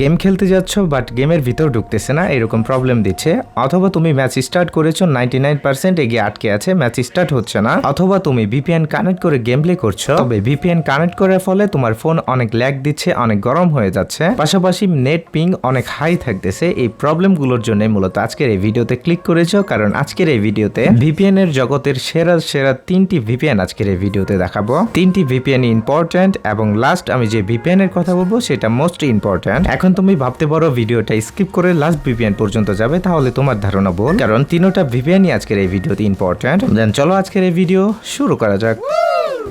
Game খেলতে যাচ্ছ but গেমের ভিতর ঢুকতেছে না, এরকম প্রবলেম দিচ্ছে। অথবা তুমি ম্যাচ স্টার্ট করেছ নাইনটি নাইন পার্সেন্ট এগিয়ে আটকে আছে ম্যাচ স্টার্ট হচ্ছে না। অথবা তুমি ভিপিএন কানেক্ট করে গেম প্লে করছ, তবে ভিপিএন কানেক্ট করার ফলে তোমার ফোন অনেক ল্যাগ দিচ্ছে, অনেক গরম হয়ে যাচ্ছে। পাশাপাশি নেট পিং অনেক হাই থাকতেছে, এই প্রবলেমগুলোর জন্য মূলত আজকের এই ভিডিওতে ক্লিক করেছ, কারণ আজকের এই ভিডিওতে ভিপিএন এর জগতের সেরা সেরা তিনটি ভিপিএন আজকের এই ভিডিওতে দেখাবো। তিনটি ভিপিএন ইম্পর্ট্যান্ট এবং লাস্ট আমি যে ভিপিএন এর কথা বলব, সেটা মোস্ট ইম্পর্ট্যান্ট এখন তুমি ভাবতে পারো ভিডিওটা স্কিপ করে লাস্ট ভিপিএন পর্যন্ত যাবে, তাহলে তোমার ধারণা বল কারণ তিনোটা ভিপিএনই আজকের এই ভিডিওতে ইম্পর্ট্যান্ট দেন চলো আজকের এই ভিডিও শুরু করা যাক।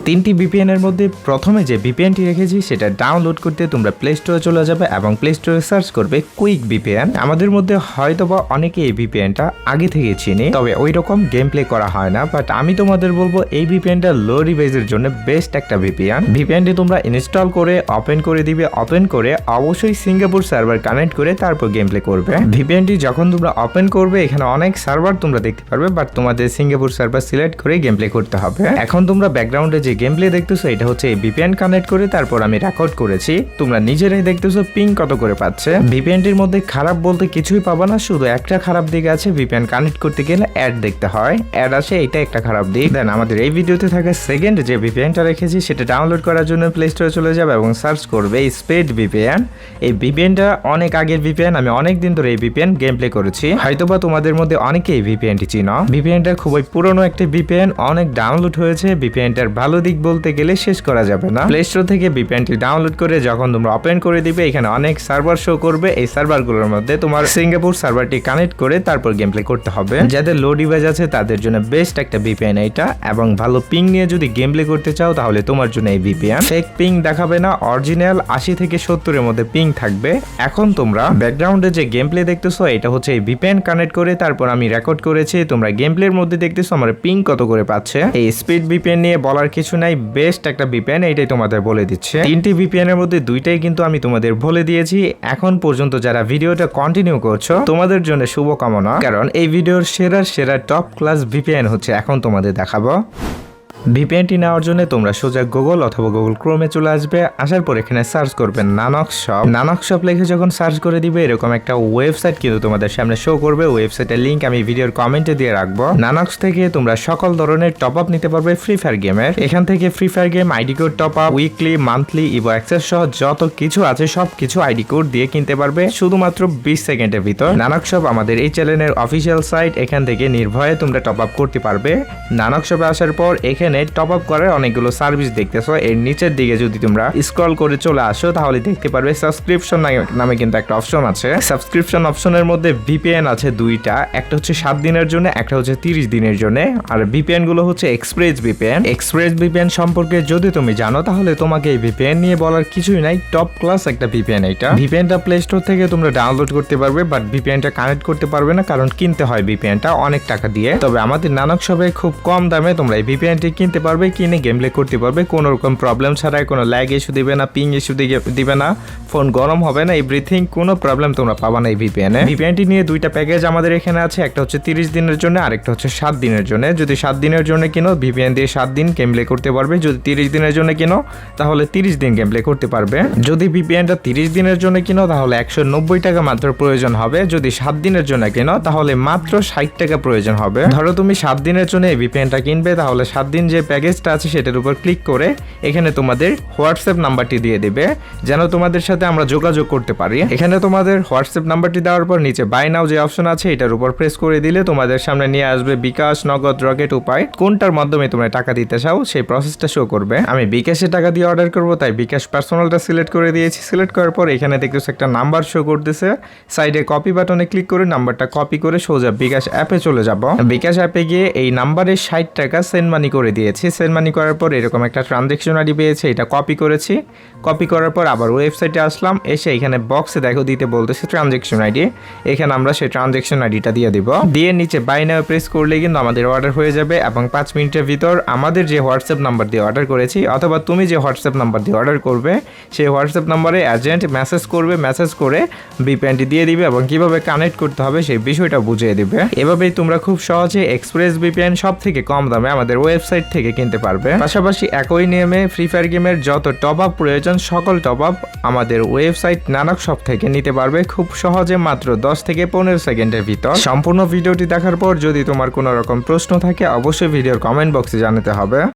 তিনটি ভিপিএন এর মধ্যে প্রথমে যে ভিপিএনটি রেখেছি, সেটা ডাউনলোড করতে তোমরা প্লে স্টোরে চলে যাবে এবং প্লে স্টোরে সার্চ করবে কুইক ভিপিএন আমাদের মধ্যে হয়তোবা অনেকে এই ভিপিএনটা আগে থেকে চিনি, তবে ওই রকম গেম প্লে করা হয় না বাট আমি তোমাদের বলব এই ভিপিএনটা লো ডিভাইসের জন্য বেস্ট একটা ভিপিএন ভিপিএনটি তোমরা ইনস্টল করে ওপেন করে দিবে ওপেন করে অবশ্যই সিঙ্গাপুর সার্ভার কানেক্ট করে তারপর গেম প্লে করবে ভিপিএনটি যখন তোমরা ওপেন করবে, এখানে অনেক সার্ভার তোমরা দেখতে পারবে বাট তোমাদের সিঙ্গাপুর সার্ভার সিলেক্ট করে গেম প্লে করতে হবে। এখন তোমরা ব্যাকগ্রাউন্ডে যে গেম প্লে দেখতেছো এটা হচ্ছে ভিপিএন কানেক্ট করে তারপর আমি রেকর্ড করেছি তোমরা নিজেরাই দেখতেছো পিং কত করে পাচ্ছে ভিপিএনটির মধ্যে খারাপ বলতে কিছুই পাবা না শুধু একটা খারাপ দিক আছে ভিপিএন কানেক্ট করতে গেলে অ্যাড দেখতে হয় অ্যাড আসে এটা একটা খারাপ দিক দেন আমাদের এই ভিডিওতে থাকা সেকেন্ড যে ভিপিএনটা রেখেছি সেটা ডাউনলোড করার জন্য প্লে স্টোরে চলে যাবে এবং সার্চ করবে স্পেড ভিপিএন এই ভিপিএনটা অনেক আগের ভিপিএন আমি অনেক দিন ধরে এই ভিপিএন গেম প্লে করেছি হয়তোবা তোমাদের মধ্যে অনেকে এই ভিপিএনটি চিনো ভিপিএনটা খুবই পুরনো একটা ভিপিএন অনেক ডাউনলোড হয়েছে ভিপিএনটার ভালো দিক বলতে গেলে শেষ করা যাবে না। প্লে স্টোর থেকে ভিপিএনটি ডাউনলোড করে যখন তোমরা ওপেন করে দিবে, এখানে অনেক সার্ভার শো করবে। এই সার্ভারগুলোর মধ্যে তোমার সিঙ্গাপুর সার্ভারটি কানেক্ট করে তারপর গেম প্লে করতে হবে। যাদের লো ডিভাইস আছে, তাদের জন্য বেস্ট একটা ভিপিএন এটা এবং ভালো পিং নিয়ে যদি গেম প্লে করতে চাও, তাহলে তোমার জন্য এই ভিপিএন ফেক পিং দেখাবে না অরিজিনাল আশি থেকে সত্তরের মধ্যে পিং থাকবে। এখন তোমরা ব্যাকগ্রাউন্ডে যে গেম প্লে দেখতেছো, এটা হচ্ছে এই ভিপিএন কানেক্ট করে তারপর আমি রেকর্ড করেছি। তোমরা গেম প্লের মধ্যে দেখতেছো, আমার পিং কত করে পাচ্ছে। এই স্পিড ভিপিএন নিয়ে বলার কিছু নাই বেস্ট একটা ভিপিএন এইটাই তোমাদের বলে দিচ্ছে। তিনটি ভিপিএন এর মধ্যে দুইটাই কিন্তু আমি তোমাদের বলে দিয়েছি। এখন পর্যন্ত যারা ভিডিওটা কন্টিনিউ করছ, তোমাদের জন্য শুভকামনা। কারণ এই ভিডিওর সেরা সেরা টপ ক্লাস ভিপিএন হচ্ছে এখন তোমাদের দেখাবো। ভিপিএনটি নেওয়ার জন্য তোমরা সোজা গুগল অথবা গুগল ক্রোমে চলে আসবে। আসার পর এখানে সার্চ করবে নানক শপ নানক শপ লিখে যখন সার্চ করে দিবে, এরকম একটা ওয়েবসাইট কিন্তু তোমাদের সামনে শো করবে। ওয়েবসাইটের লিংক আমি ভিডিওর কমেন্টে দিয়ে রাখব। নানক্স থেকে তোমরা সকল ধরনের টপ আপ নিতে পারবে ফ্রি ফায়ার গেমের এখান থেকে free fire game ID code top up weekly monthly evo access সহ যত কিছু আছে সব কিছু আইডি কোড দিয়ে কিনতে পারবে শুধুমাত্র বিশ সেকেন্ডের ভিতর। নানক শপ আমাদের এই চ্যানেলের অফিসিয়াল সাইট এখান থেকে নির্ভয়ে তোমরা টপ আপ করতে পারবে। নানক শপে আসার পর এখানে টপ আপ করার অনেকগুলো সার্ভিস দেখতেছো এর নিচের দিকে যদি তোমরা স্ক্রল করে চলে আসো তাহলে দেখতে পারবে সাবস্ক্রিপশন নামে কিন্তু একটা অপশন আছে সাবস্ক্রিপশন অপশনের মধ্যে ভিপিএন আছে দুইটা একটা হচ্ছে সাত দিনের জন্য একটা হচ্ছে তিরিশ দিনের জন্য আর ভিপিএনগুলো হচ্ছে এক্সপ্রেস ভিপিএন এক্সপ্রেস ভিপিএন সম্পর্কে যদি তুমি জানো তাহলে তোমাকে এই ভিপিএন নিয়ে বলার কিছুই নাই টপ ক্লাস একটা ভিপিএন এটা ভিপিএনটা প্লে স্টোর থেকে তোমরা ডাউনলোড করতে পারবে বাট ভিপিএনটা কানেক্ট করতে পারবে না কারণ কিনতে হয় ভিপিএনটা অনেক টাকা দিয়ে তবে আমাদের নানক সবে খুব কম দামে তোমরা এই ভিপিএনটি কিনতে পারবে, কিনে গেম প্লে করতে পারবে, কোনো রকম প্রবলেম ছাড়াই, কোনো ল্যাগ ইস্যু দিবে না পিং ইস্যু দিবে না ফোন গরম হবে না এভরিথিং কোনো প্রবলেম তোমরা পাবা না এই ভিপিএনে ভিপিএনটি নিয়ে দুইটা প্যাকেজ আমাদের এখানে আছে, একটা হচ্ছে তিরিশ দিনের জন্য, আরেকটা হচ্ছে সাত দিনের জন্য। যদি সাত দিনের জন্য কিনো ভিপিএন দিয়ে সাত দিন গেম প্লে করতে পারবে, যদি তিরিশ দিনের জন্য কিনো, তাহলে তিরিশ দিন গেম প্লে করতে পারবে। যদি ভিপিএনটা তিরিশ দিনের জন্য কিনো, তাহলে একশো নব্বই টাকা মাত্র প্রয়োজন হবে। যদি সাত দিনের জন্য কিনো, তাহলে মাত্র ষাট টাকা প্রয়োজন হবে। ধরো তুমি সাত দিনের জন্য এই ভিপিএনটা কিনবে, তাহলে সাত দিন যে প্যাকেজটা আছে সেটার উপর ক্লিক করে এখানে তোমাদের হোয়াটসঅ্যাপ নাম্বারটি দিয়ে দেবে, যেন তোমাদের সাথে আমরা যোগাযোগ করতে পারি। এখানে তোমাদের হোয়াটসঅ্যাপ নাম্বারটি দেওয়ার পর নিচে বাই নাও যে অপশন আছে এটার উপর প্রেস করে দিলে তোমাদের সামনে নিয়ে আসবে বিকাশ নগদ রকেট উপায়। কোনটার মাধ্যমে তোমরা টাকা দিতে চাও সেই প্রসেসটা শো করবে। আমি বিকাশে টাকা দিয়ে অর্ডার করব, তাই বিকাশ পার্সোনালটা সিলেক্ট করে দিয়েছি। সিলেক্ট করার পর এখানে দেখতেছো একটা নাম্বার শো করতেছে। সাইডে কপি বাটনে ক্লিক করে নাম্বারটা কপি করে সোজা বিকাশ অ্যাপে চলে যাব। বিকাশ অ্যাপে গিয়ে এই নাম্বারে ষাট টাকা সেন্ড মানি করে দিয়েছি সেন্ড মানি করার পর, এরকম একটা ট্রানজেকশন আইডি পেয়েছে, এটা কপি করেছি। কপি করার পর আবার ওয়েবসাইটে আসলাম, এসে এখানে বক্সে দেখো দিতে বলতেছে ট্রানজেকশন আইডি এখানে আমরা সেই ট্রানজেকশন আইডিটা দিয়ে দিব। দিয়ে নিচে বাই নাও প্রেস করলে কিন্তু আমাদের অর্ডার হয়ে যাবে এবং পাঁচ মিনিটের ভিতর আমাদের যে হোয়াটসঅ্যাপ নাম্বার দিয়ে অর্ডার করেছি, অথবা তুমি যে হোয়াটসঅ্যাপ নাম্বার দিয়ে অর্ডার করবে, সেই হোয়াটসঅ্যাপ নাম্বারে এজেন্ট মেসেজ করবে মেসেজ করে ভিপিএনটি দিয়ে দিবে এবং কীভাবে কানেক্ট করতে হবে সেই বিষয়টা বুঝিয়ে দিবে। এভাবেই তোমরা খুব সহজে এক্সপ্রেস ভিপিএন সব থেকে কম দামে আমাদের ওয়েবসাইট ওয়েবসাইট থেকে কিনতে পারবে। পাশাপাশি একই নিয়মে ফ্রি ফায়ার গেমের যত টপ আপ প্রয়োজন, সকল টপ আপ আমাদের ওয়েবসাইট নানক শপ থেকে নিতে পারবে খুব সহজে মাত্র 10 থেকে পনেরো সেকেন্ডের ভিতর। সম্পূর্ণ ভিডিওটি দেখার পর যদি তোমার কোনো রকম প্রশ্ন থাকে, অবশ্যই ভিডিওর কমেন্ট বক্সে জানাতে হবে।